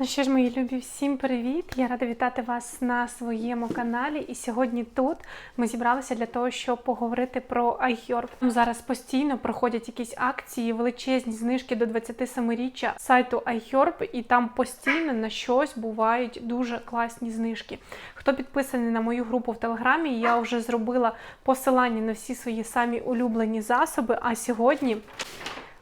Ну що ж, мої любі, всім привіт! Я рада вітати вас на своєму каналі. І сьогодні тут ми зібралися для того, щоб поговорити про iHerb. Зараз постійно проходять якісь акції, величезні знижки до 27-річчя сайту iHerb, і там постійно на щось бувають дуже класні знижки. Хто підписаний на мою групу в Телеграмі, я вже зробила посилання на всі свої самі улюблені засоби. А сьогодні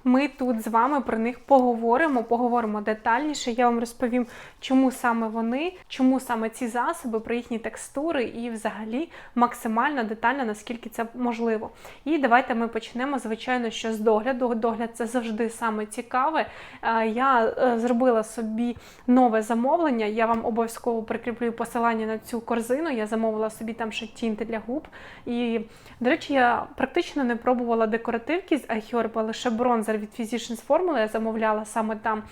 ми тут з вами про них поговоримо, поговоримо детальніше. Я вам розповім, чому саме вони, чому саме ці засоби, про їхні текстури і взагалі максимально детально, наскільки це можливо. І давайте ми почнемо, звичайно, що з догляду. Догляд це завжди саме цікаве. Е, Я е, зробила собі нове замовлення. Я вам обов'язково прикріплю посилання на цю корзину. Я замовила собі там ще тінти для губ. І, до речі, я практично не пробувала декоративки з iHerb, а лише бронзер від Physicians Formula я замовляла саме там.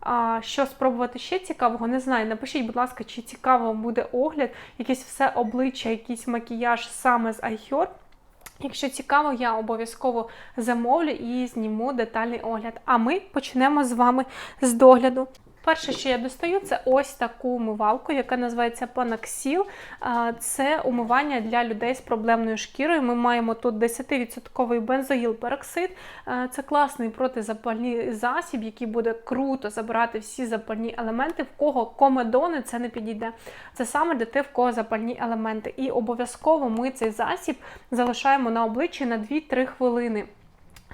А що спробувати ще цікавого, не знаю. Напишіть, будь ласка, чи цікаво буде огляд, якесь все обличчя, якийсь макіяж саме з iHerb. Якщо цікаво, я обов'язково замовлю і зніму детальний огляд. А ми почнемо з вами з догляду. Перше, що я достаю, це ось таку умивалку, яка називається Panaxil. Це умивання для людей з проблемною шкірою. Ми маємо тут 10% бензоїл-пероксид. Це класний протизапальний засіб, який буде круто забирати всі запальні елементи. В кого комедони це не підійде. Це саме для тих, в кого запальні елементи. І обов'язково ми цей засіб залишаємо на обличчі на 2-3 хвилини.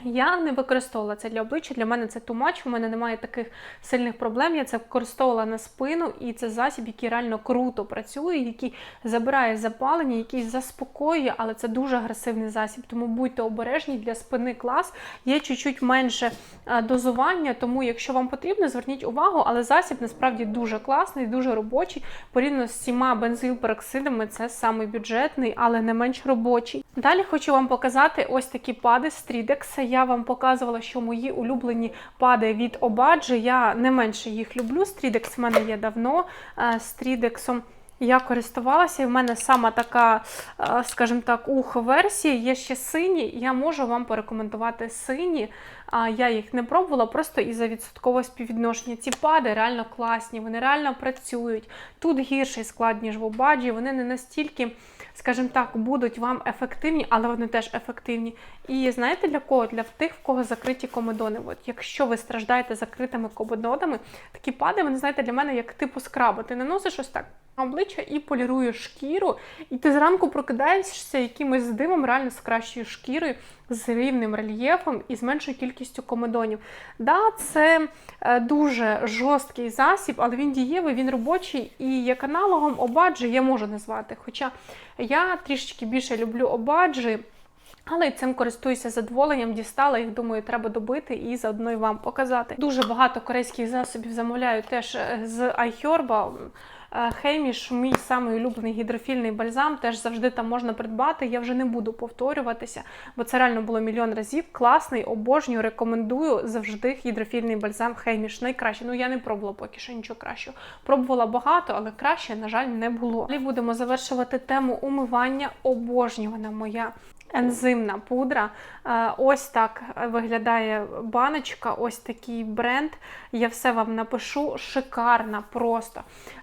Я не використовувала це для обличчя. Для мене це тумач. У мене немає таких сильних проблем. Я це використовувала на спину, і це засіб, який реально круто працює, який забирає запалення, який заспокоює, але це дуже агресивний засіб. Тому будьте обережні для спини клас. Є чуть-чуть менше е, дозування, тому якщо вам потрібно, зверніть увагу, але засіб насправді дуже класний, дуже робочий. Порівняно з всіма бензилпероксидами, це самий бюджетний, але не менш робочий. Далі хочу вам показати ось такі пади Tridex. Я вам показувала, що мої улюблені пади від Обаджі. Я не менше їх люблю. Стрідекс в мене є давно. Е, З Трідексом я користувалася, і в мене сама така, е, скажімо так, ух-версія. Є ще сині. Я можу вам порекомендувати сині. Я їх не пробувала просто із-за відсоткового співвідношення. Ці пади реально класні, вони реально працюють. Тут гірший склад, ніж в Обаджі. Вони не настільки, скажімо так, будуть вам ефективні, але вони теж ефективні. І знаєте для кого? Для тих, в кого закриті комедони. От якщо ви страждаєте закритими комедонами, такі пади, вони знаєте, для мене як типу скраба. Ти наносиш ось так обличчя і поліруєш шкіру, і ти зранку прокидаєшся якимось димом, реально з кращою шкірою, з рівним рельєфом і з меншою кількістю комедонів. Да, це е, дуже жорсткий засіб, але він дієвий, він робочий, і як аналогом обаджі я можу назвати. Хоча я трішечки більше люблю обаджі. Але й цим користуюся задоволенням, дістала їх, думаю, треба добити і заодно й вам показати. Дуже багато корейських засобів замовляю теж е, з iHerb. Е, Хейміш, мій самий улюблений гідрофільний бальзам, теж завжди там можна придбати. Я вже не буду повторюватися, бо це реально було мільйон разів. Класний, обожнюю, рекомендую завжди гідрофільний бальзам Хейміш. Найкраще. Ну я не пробувала поки що нічого кращого. Пробувала багато, але краще, на жаль, не було. Далі будемо завершувати тему умивання. Обожнювана моя. Ензимна пудра. Е, Ось так виглядає баночка, ось такий бренд. Я все вам напишу. Шикарна просто.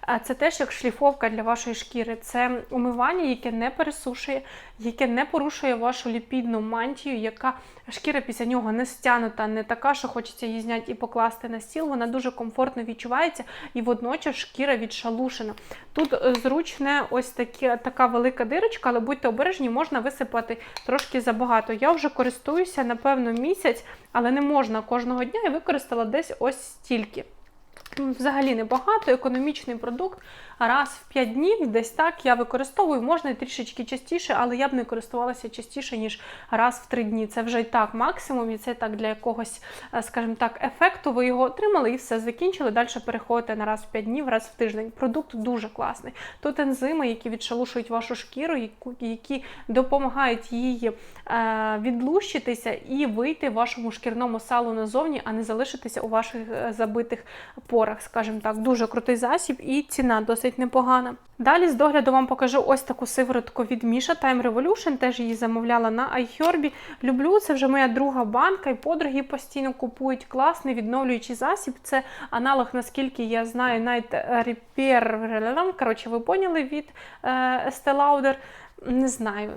Е, Це теж як шліфовка для вашої шкіри. Це умивання, яке не пересушує, яке не порушує вашу ліпідну мантію, яка шкіра після нього не стянута, не така, що хочеться її зняти і покласти на стіл. Вона дуже комфортно відчувається і водночас шкіра відшалушена. Тут е, зручне ось такі, така велика дирочка, але будьте обережні, можна висипати трошки забагато. Я вже користуюся, напевно, місяць, але не можна кожного дня і використала десь ось стільки. Взагалі небагато, економічний продукт. Раз в 5 днів, десь так я використовую, можна трішечки частіше, але я б не користувалася частіше, ніж раз в 3 дні. Це вже і так максимум, і це так для якогось, е, скажімо так, ефекту. Ви його отримали і все закінчили. Далі переходите на раз в 5 днів, раз в тиждень. Продукт дуже класний. Тут ензими, які відшалушують вашу шкіру, які допомагають її е, відлущитися і вийти вашому шкірному салу назовні, а не залишитися у ваших е, забитих порах. скажімо так, дуже крутий засіб і ціна досить непогана. Далі з догляду вам покажу ось таку сиворотку від Міша Time Revolution. Теж її замовляла на iHerb. Люблю, це вже моя друга банка, і подруги постійно купують класний відновлюючий засіб. Це аналог, наскільки я знаю, Night Repair, коротше, ви поняли від е, Estee Lauder. Не знаю,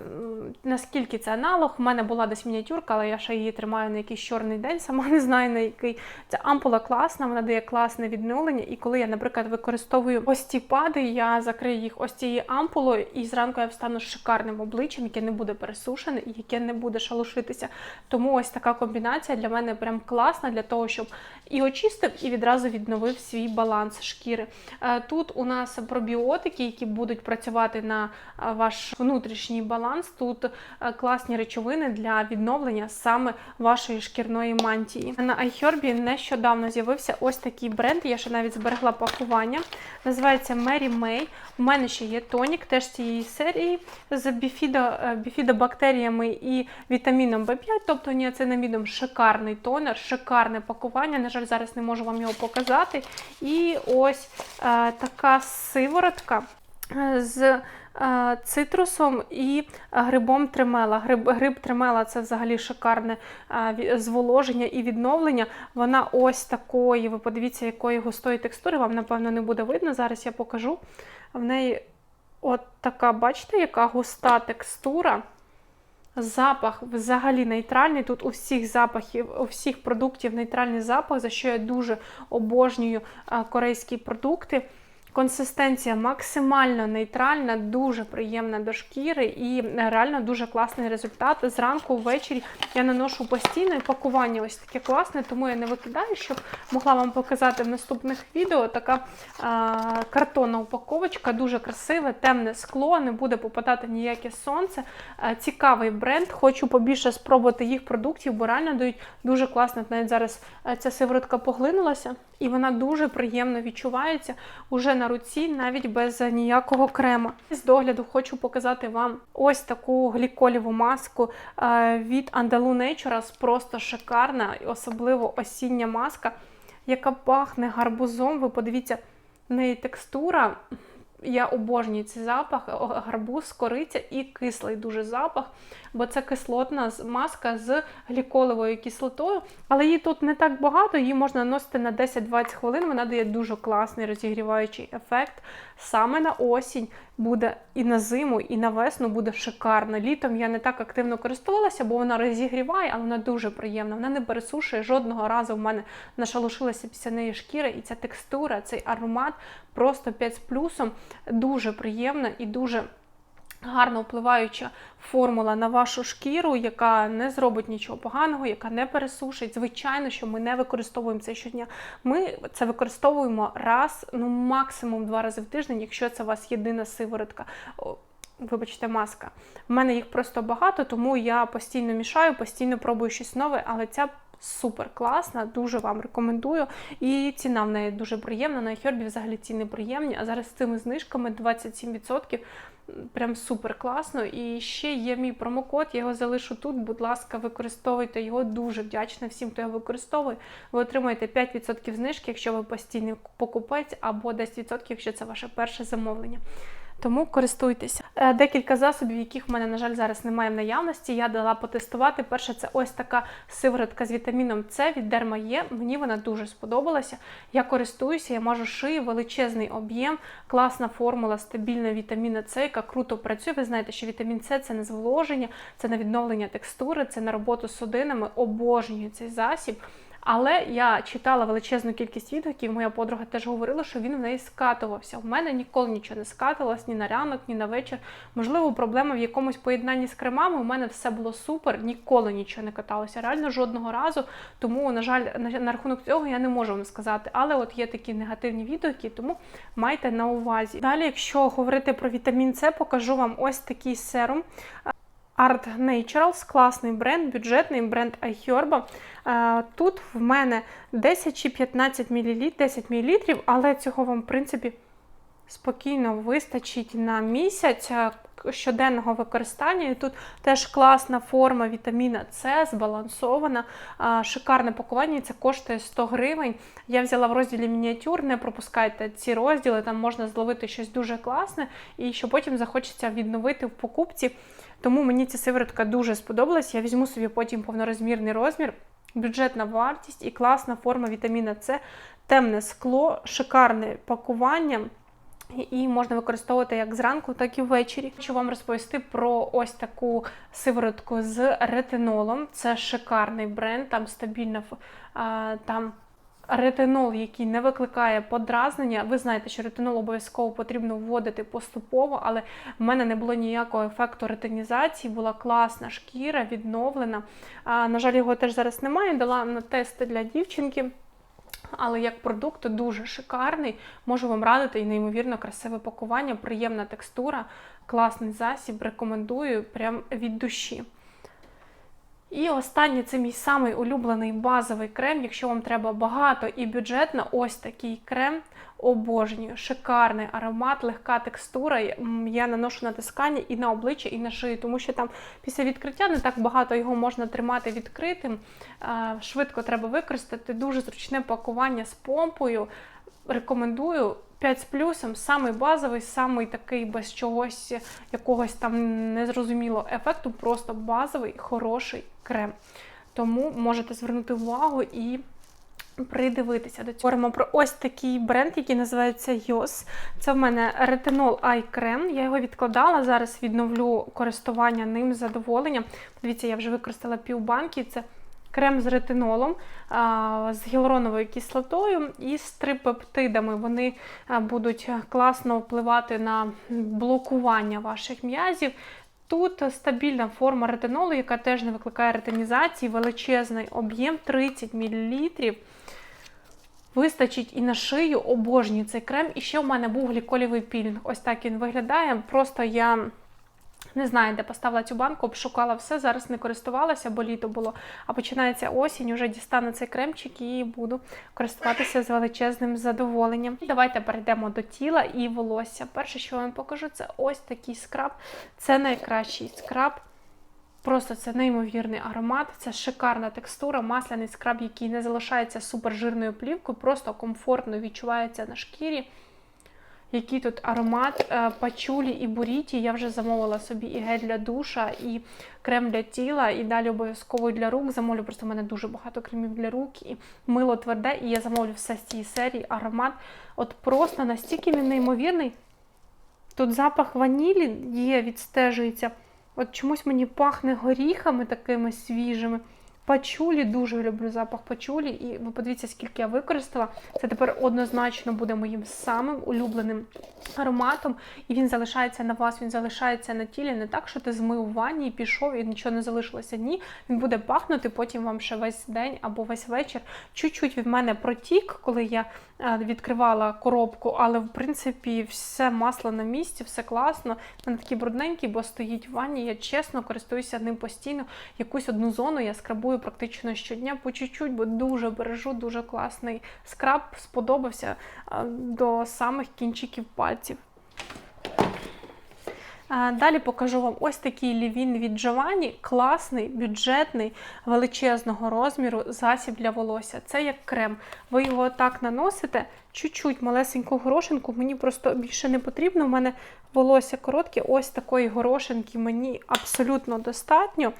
наскільки це аналог. У мене була десь мініатюрка, але я ще її тримаю на якийсь чорний день, сама не знаю на який. Ця ампула класна, вона дає класне відновлення. І коли я, наприклад, використовую ось ці пади, я закрию їх ось цією ампулою, і зранку я встану з шикарним обличчям, яке не буде пересушене і яке не буде шалушитися. Тому ось така комбінація для мене прям класна для того, щоб і очистив, і відразу відновив свій баланс шкіри. Е, Тут у нас пробіотики, які будуть працювати на е, ваш внутрішній баланс. Тут е, класні речовини для відновлення саме вашої шкірної мантії. На iHerb нещодавно з'явився ось такий бренд. Я ще навіть зберегла пакування. Називається Mary May. У мене ще є тонік, теж цієї серії з біфідо, е, біфідобактеріями і вітаміном В5, тобто ніацинамідом. Шикарний тонер, шикарне пакування. На жаль, зараз не можу вам його показати. І ось е, така сиворотка е, з цитрусом і грибом тремела. Гриб, гриб тремела це взагалі шикарне е, зволоження і відновлення. Вона ось такої, ви подивіться, якої густої текстури, вам напевно не буде видно. Зараз я покажу. В неї от така, бачите, яка густа текстура. Запах взагалі нейтральний. Тут у всіх запахів, у всіх продуктів нейтральний запах, за що я дуже обожнюю корейські продукти. Консистенція максимально нейтральна, дуже приємна до шкіри і реально дуже класний результат. Зранку, ввечері я наношу постійно і пакування ось таке класне, тому я не викидаю, щоб могла вам показати в наступних відео. Така а, картонна упаковочка, дуже красиве, темне скло, не буде попадати ніяке сонце. А, цікавий бренд. Хочу побільше спробувати їх продуктів, бо реально дають дуже класно. Навіть зараз ця сиворотка поглинулася, і вона дуже приємно відчувається уже на руці, навіть без ніякого крема. З догляду хочу показати вам ось таку гліколіву маску е, від Andalou Naturals. Просто шикарна, особливо осіння маска, яка пахне гарбузом. Ви подивіться, в неї текстура. Я обожнюю цей запах, гарбуз, кориця і кислий дуже запах, бо це кислотна маска з гліколевою кислотою. Але її тут не так багато, її можна наносити на 10-20 хвилин. Вона дає дуже класний розігріваючий ефект. Саме на осінь буде і на зиму, і на весну буде шикарно. Літом я не так активно користувалася, бо вона розігріває, але вона дуже приємна. Вона не пересушує жодного разу. В мене нашалушилася після неї шкіра, і ця текстура, цей аромат просто 5 з плюсом. Дуже приємна і дуже. Гарно впливаюча формула на вашу шкіру, яка не зробить нічого поганого, яка не пересушить. Звичайно, що ми не використовуємо це щодня. Ми це використовуємо раз, ну максимум два рази в тиждень, якщо це у вас єдина сиворотка. Вибачте, маска. У мене їх просто багато, тому я постійно мішаю, постійно пробую щось нове, але ця супер класна, дуже вам рекомендую. І ціна в неї дуже приємна. На Хербі взагалі ціни приємні, а зараз з цими знижками 27%. Прям супер класно. І ще є мій промокод, я його залишу тут. Будь ласка, використовуйте його. Дуже вдячна всім, хто його використовує. Ви отримаєте 5% знижки, якщо ви постійний покупець, або 10%, якщо це ваше перше замовлення. Тому користуйтеся. Е, Декілька засобів, яких в мене, на жаль, зараз немає в наявності. Я дала потестувати. Перше, це ось така сиворотка з вітаміном С від Derma-E. Мені вона дуже сподобалася. Я користуюся, я мажу шию, величезний об'єм, класна формула стабільна вітаміна С, яка круто працює. Ви знаєте, що вітамін С це не зволоження, це на відновлення текстури, це на роботу з судинами. Обожнюю цей засіб. Але я читала величезну кількість відгуків, моя подруга теж говорила, що він в неї скатувався. У мене ніколи нічого не скатувалось ні на ранок, ні на вечір. Можливо, проблема в якомусь поєднанні з кремами. У мене все було супер, ніколи нічого не каталося. Реально жодного разу. Тому, на жаль, на, рахунок цього я не можу вам сказати. Але от є такі негативні відгуки, тому майте на увазі. Далі, якщо говорити про вітамін С, покажу вам ось такий серум. Art Naturals, класний бренд, бюджетний бренд iHerb. Е, Тут в мене 10 чи 15 мл, 10 мл, але цього вам, в принципі, спокійно вистачить на місяць. Щоденного використання. І тут теж класна форма вітаміна С, збалансована, шикарне пакування. Це коштує 100 гривень. Я взяла в розділі мініатюр, не пропускайте ці розділи, там можна зловити щось дуже класне, і що потім захочеться відновити в покупці. Тому мені ця сиворотка дуже сподобалась. Я візьму собі потім повнорозмірний розмір, бюджетна вартість і класна форма вітаміна С, темне скло, шикарне пакування. І можна використовувати як зранку, так і ввечері. Хочу вам розповісти про ось таку сиворотку з ретинолом. Це шикарний бренд, там стабільна там ретинол, який не викликає подразнення. Ви знаєте, що ретинол обов'язково потрібно вводити поступово, але в мене не було ніякого ефекту ретинізації, була класна шкіра, відновлена. На жаль, його теж зараз немає. Дала на тести для дівчинки. Але як продукт дуже шикарний, можу вам радити і неймовірно красиве пакування, приємна текстура, класний засіб, рекомендую прям від душі. І останнє це мій самий улюблений базовий крем. Якщо вам треба багато і бюджетно, ось такий крем. Обожнюю, шикарний аромат, легка текстура. Я наношу натискання і на обличчя, і на шию, тому що там після відкриття не так багато його можна тримати відкритим. Швидко треба використати. Дуже зручне пакування з помпою. Рекомендую 5 з плюсом, самий базовий, самий такий без чогось якогось там незрозумілого ефекту, просто базовий, хороший крем. Тому можете звернути увагу і придивитися до цього. Говоримо про ось такий бренд, який називається Йос. Це в мене ретинол Eye Крем. Я його відкладала. Зараз відновлю користування ним задоволенням. Дивіться, я вже використала півбанки. Це крем з ретинолом, з гіалуроновою кислотою і з трипептидами. Вони будуть класно впливати на блокування ваших м'язів. Тут стабільна форма ретинолу, яка теж не викликає ретинізації, величезний об'єм 30 мл. Вистачить і на шию, обожнюю цей крем. І ще в мене був гліколівий пілінг. Ось так він виглядає. Просто я не знаю, де поставила цю банку, обшукала все, зараз не користувалася, бо літо було. А починається осінь, вже дістану цей кремчик і буду користуватися з величезним задоволенням. Давайте перейдемо до тіла і волосся. Перше, що я вам покажу, це ось такий скраб. Це найкращий скраб. Просто це неймовірний аромат, це шикарна текстура, масляний скраб, який не залишається супержирною плівкою, просто комфортно відчувається на шкірі. Який тут аромат е, пачулі і буріті. Я вже замовила собі і гель для душа, і крем для тіла, і далі обов'язково для рук. Замовлю, просто в мене дуже багато кремів для рук, і мило тверде, і я замовлю все з цієї серії. Аромат. От просто настільки він неймовірний. Тут запах ванілі є, відстежується. От чомусь мені пахне горіхами такими свіжими. Пачулі, дуже люблю запах пачулі. І ви подивіться, скільки я використала. Це тепер однозначно буде моїм самим улюбленим ароматом. І він залишається на вас, він залишається на тілі. Не так, що ти змив в ванні і пішов, і нічого не залишилося. Ні, він буде пахнути потім вам ще весь день або весь вечір. Чуть-чуть від мене протік, коли я відкривала коробку, але в принципі все масло на місці, все класно. Вони такі брудненькі, бо стоїть в ванні. Я чесно користуюся ним постійно. Якусь одну зону я скрабую практично щодня по чуть-чуть, бо дуже бережу, дуже класний скраб. Сподобався е, до самих кінчиків пальців. Далі покажу вам ось такий лівін від Giovanni, класний, бюджетний, величезного розміру засіб для волосся. Це як крем. Ви його так наносите, чуть-чуть малесеньку горошинку, мені просто більше не потрібно. У мене волосся коротке, ось такої горошинки мені абсолютно достатньо.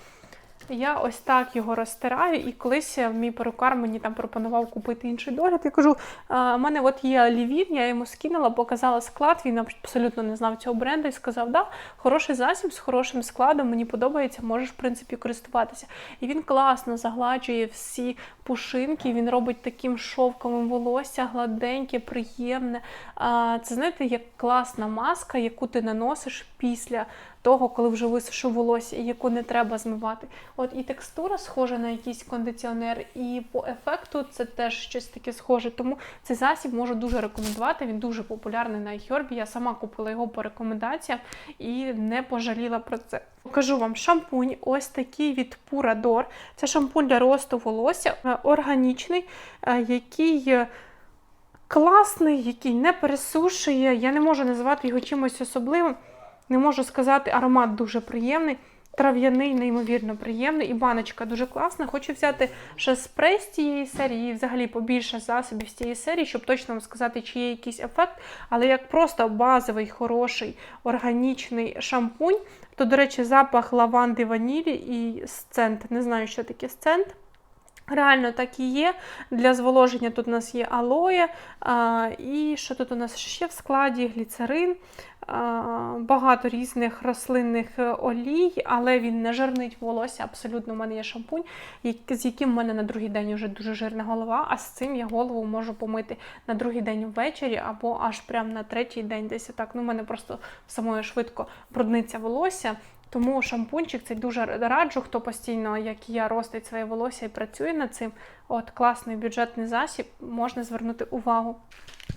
Я ось так його розтираю, і колись мій перукар мені там пропонував купити інший догляд. Я кажу, «А, в мене от є лівін, я йому скинула, показала склад. Він абсолютно не знав цього бренду і сказав, да, хороший засіб з хорошим складом, мені подобається, можеш в принципі користуватися. І він класно загладжує всі пушинки. Він робить таким шовковим волосся, гладеньке, приємне. Це знаєте, як класна маска, яку ти наносиш після того, коли вже висушив волосся, і яку не треба змивати. От і текстура схожа на якийсь кондиціонер, і по ефекту це теж щось таке схоже. Тому цей засіб можу дуже рекомендувати. Він дуже популярний на iHerb. Я сама купила його по рекомендаціям і не пожаліла про це. Покажу вам шампунь, ось такий від Purador. Це шампунь для росту волосся, е, органічний, е, який. е, Класний, який не пересушує. Я не можу називати його чимось особливим. Не можу сказати, аромат дуже приємний. Трав'яний, неймовірно приємний, і баночка дуже класна. Хочу взяти ще спрей з цієї серії, і взагалі побільше засобів з цієї серії, щоб точно вам сказати, чи є якийсь ефект. Але як просто базовий, хороший, органічний шампунь, то, до речі, запах лаванди ванілі і сцент. Не знаю, що таке сцент. Реально так і є. Для зволоження тут у нас є алоє, а, і що тут у нас ще в складі? Гліцерин, багато різних рослинних е, олій, але він не жирнить волосся. Абсолютно, у мене є шампунь, з яким в мене на другий день вже дуже жирна голова, а з цим я голову можу помити на другий день ввечері або аж прямо на третій день, десь так. Ну, у мене просто самою швидко брудниться волосся. Тому шампунчик цей дуже раджу, хто постійно, як я, ростить своє волосся і працює над цим. От класний бюджетний засіб, можна звернути увагу.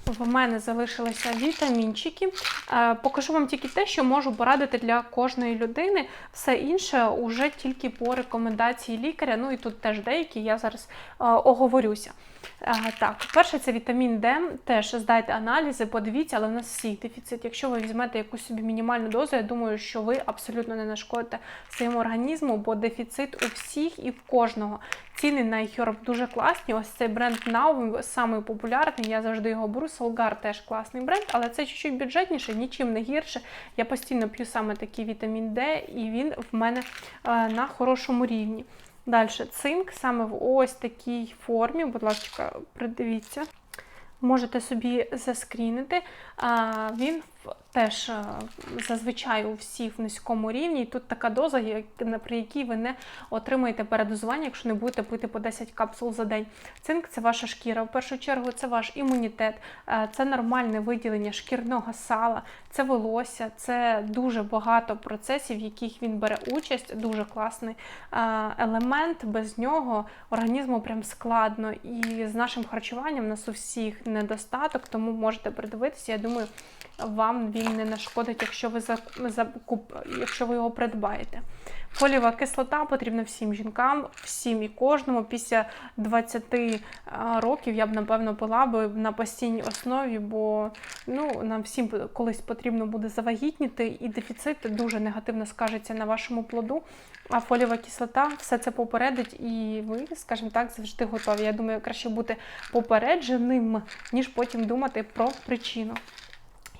В мене залишилися вітамінчики. Е, Покажу вам тільки те, що можу порадити для кожної людини. Все інше уже тільки по рекомендації лікаря. Ну і тут теж деякі, я зараз е, оговорюся. Е, Так, перше, це вітамін Д. Теж здайте аналізи, подивіться, але в нас всіх дефіцит. Якщо ви візьмете якусь собі мінімальну дозу, я думаю, що ви абсолютно не нашкодите своєму організму, бо дефіцит у всіх і в кожного. Ціни на iHerb дуже класні. Ось цей бренд Now самий популярний. Я завжди його беру. Solgar теж класний бренд, але це чуть-чуть бюджетніше, нічим не гірше. Я постійно п'ю саме такий вітамін Д, і він в мене е, на хорошому рівні. Далі цинк саме в ось такій формі. Будь ласка, придивіться. Можете собі заскрінити. Він теж зазвичай у всіх в низькому рівні. І тут така доза, при якій ви не отримаєте передозування, якщо не будете пити по 10 капсул за день. Цинк це ваша шкіра. В першу чергу це ваш імунітет, е, це нормальне виділення шкірного сала, це волосся, це дуже багато процесів, в яких він бере участь. Дуже класний е, елемент. Без нього організму прям складно. І з нашим харчуванням у нас у всіх недостаток, тому можете придивитися. Я думаю, вам він не нашкодить, якщо ви закуп... якщо ви його придбаєте. Фолієва кислота потрібна всім жінкам, всім і кожному. Після 20 років я б напевно пила би на постійній основі, бо ну, нам всім колись потрібно буде завагітніти, і дефіцит дуже негативно скажеться на вашому плоду. А фолієва кислота все це попередить, і ви, скажімо так, завжди готові. Я думаю, краще бути попередженим, ніж потім думати про причину.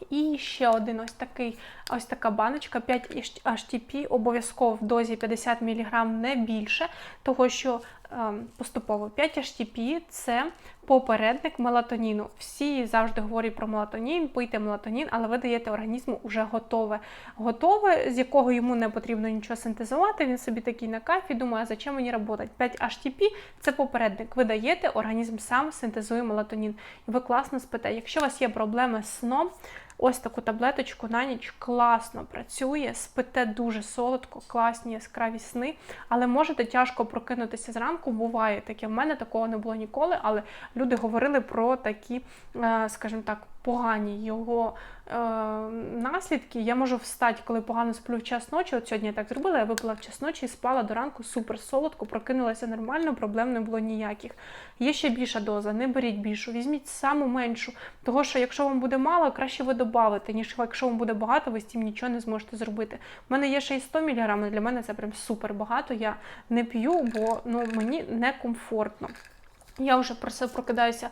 І ще один ось такий, ось така баночка 5 HTP, обов'язково в дозі 50 мг не більше, того що ем, поступово 5 HTP – це попередник мелатоніну. Всі завжди говорять про мелатонін, пийте мелатонін, але ви даєте організму вже готове. Готове, з якого йому не потрібно нічого синтезувати. Він собі такий на кайфі, думає, а зачем мені працювати? 5 HTP – це попередник. Ви даєте, організм сам синтезує мелатонін. І ви класно спите. Якщо у вас є проблеми з сном, Ось таку таблеточку на ніч класно працює, спите дуже солодко, класні яскраві сни, але можете тяжко прокинутися зранку. Буває таке. В мене такого не було ніколи, але люди говорили про такі, е, скажімо так, погані його е, наслідки. Я можу встати, коли погано сплю в час ночі. От сьогодні я так зробила, я випила в час ночі і спала до ранку супер солодко, прокинулася нормально, проблем не було ніяких. Є ще більша доза, не беріть більшу, візьміть саму меншу. Того, що якщо вам буде мало, краще ви додавите, ніж якщо вам буде багато, ви з цим нічого не зможете зробити. У мене є ще й 100 мг, для мене це прям супер багато. Я не п'ю, бо ну, мені некомфортно. Я вже про це прокидаюся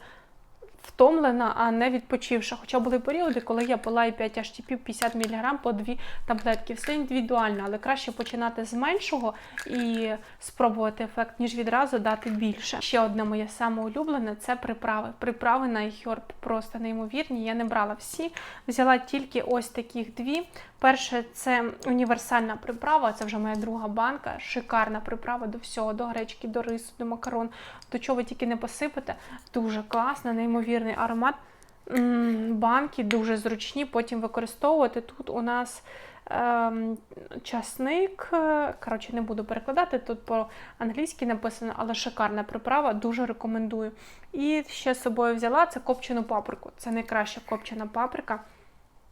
втомлена, а не відпочивша. Хоча були періоди, коли я пила і 5 HTP 50 мг по дві таблетки. Все індивідуально, але краще починати з меншого і спробувати ефект, ніж відразу дати більше. Ще одне моє саме улюблене це приправи. Приправи на iHerb просто неймовірні. Я не брала всі, взяла тільки ось таких дві. Перше, це універсальна приправа, це вже моя друга банка. Шикарна приправа до всього, до гречки, до рису, до макарон, до чого ви тільки не посипете. Дуже класна, неймовірний аромат. Банки дуже зручні, потім використовувати. Тут у нас ем, часник. е, Коротше, не буду перекладати, тут по-англійськи написано, але шикарна приправа, дуже рекомендую. І ще з собою взяла це копчену паприку. Це найкраща копчена паприка.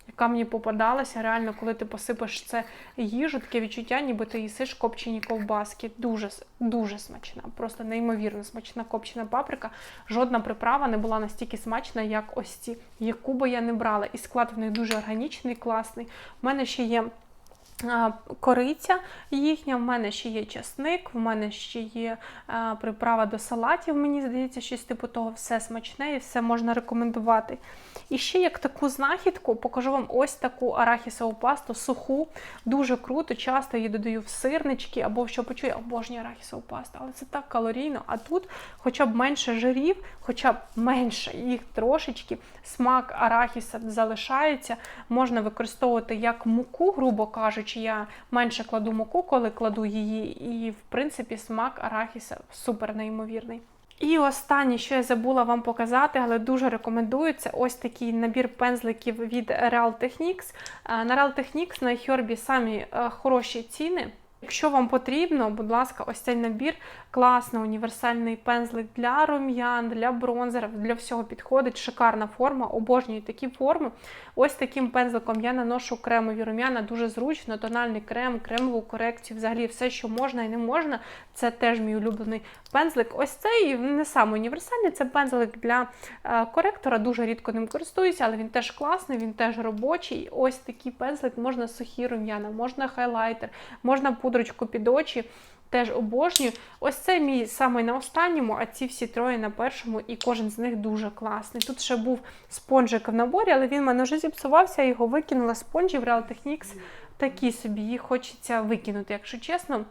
Яка мені попадалася. Реально, коли ти посипаєш це їжу, таке відчуття, ніби ти їсиш копчені ковбаски. Дуже дуже смачна, просто неймовірно смачна копчена паприка. Жодна приправа не була настільки смачна, як ось ці, яку би я не брала. І склад в них дуже органічний, класний. У мене ще є. Кориця їхня, в мене ще є часник, в мене ще є а, приправа до салатів, мені здається, щось типу того, все смачне і все можна рекомендувати. І ще як таку знахідку покажу вам ось таку арахісову пасту, суху, дуже круто. Часто її додаю в сирнички або що почую, я обожнюю арахісову пасту, але це так калорійно. А тут хоча б менше жирів, хоча б менше їх трошечки, смак арахіса залишається. Можна використовувати як муку, грубо кажучи, я менше кладу муку, коли кладу її, і в принципі смак арахіса супер неймовірний. І останнє, що я забула вам показати, але дуже рекомендую, це ось такий набір пензликів від Real Techniques. Е, На Real Techniques на Хьорбі самі е, хороші ціни. Якщо вам потрібно, будь ласка, ось цей набір класний універсальний пензлик для рум'ян, для бронзерів, для всього підходить. Шикарна форма, обожнюю такі форми. Ось таким пензликом я наношу кремові рум'яна, дуже зручно, тональний крем, кремову корекцію, взагалі все, що можна і не можна. Це теж мій улюблений пензлик. Ось цей не саме універсальний, це пензлик для е, коректора. Дуже рідко ним користуюся, але він теж класний, він теж робочий. Ось такий пензлик можна сухі рум'яна, можна хайлайтер, можна пудрочку під очі. Теж обожнюю. Ось це мій самий на останньому, а ці всі троє на першому, і кожен з них дуже класний. Тут ще був спонжик в наборі, але він в мене вже зіпсувався, його викинула. Спонжі в Real Techniques такі собі, їх хочеться викинути, якщо чесно.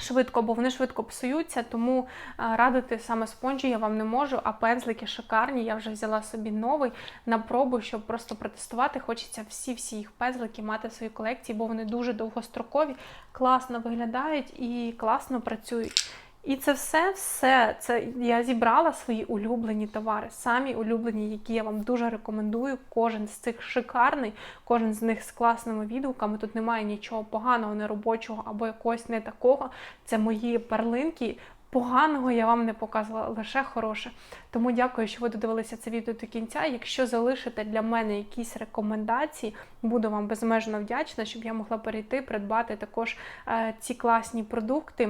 Швидко, бо вони швидко псуються, тому радити саме спонжі я вам не можу, а пензлики шикарні. Я вже взяла собі новий на пробу, щоб просто протестувати. Хочеться всі-всі їх пензлики мати в своїй колекції, бо вони дуже довгострокові, класно виглядають і класно працюють. І це все, все це я зібрала свої улюблені товари, самі улюблені, які я вам дуже рекомендую. Кожен з цих шикарний, кожен з них з класними відгуками. Тут немає нічого поганого, неробочого або якогось не такого. Це мої перлинки. Поганого я вам не показувала, лише хороше. Тому дякую, що ви додивилися це відео до кінця. Якщо залишите для мене якісь рекомендації, буду вам безмежно вдячна, щоб я могла перейти, придбати також е, ці класні продукти.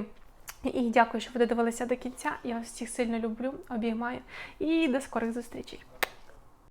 І дякую, що ви додивилися до кінця. Я вас всіх сильно люблю, обіймаю і до скорих зустрічей.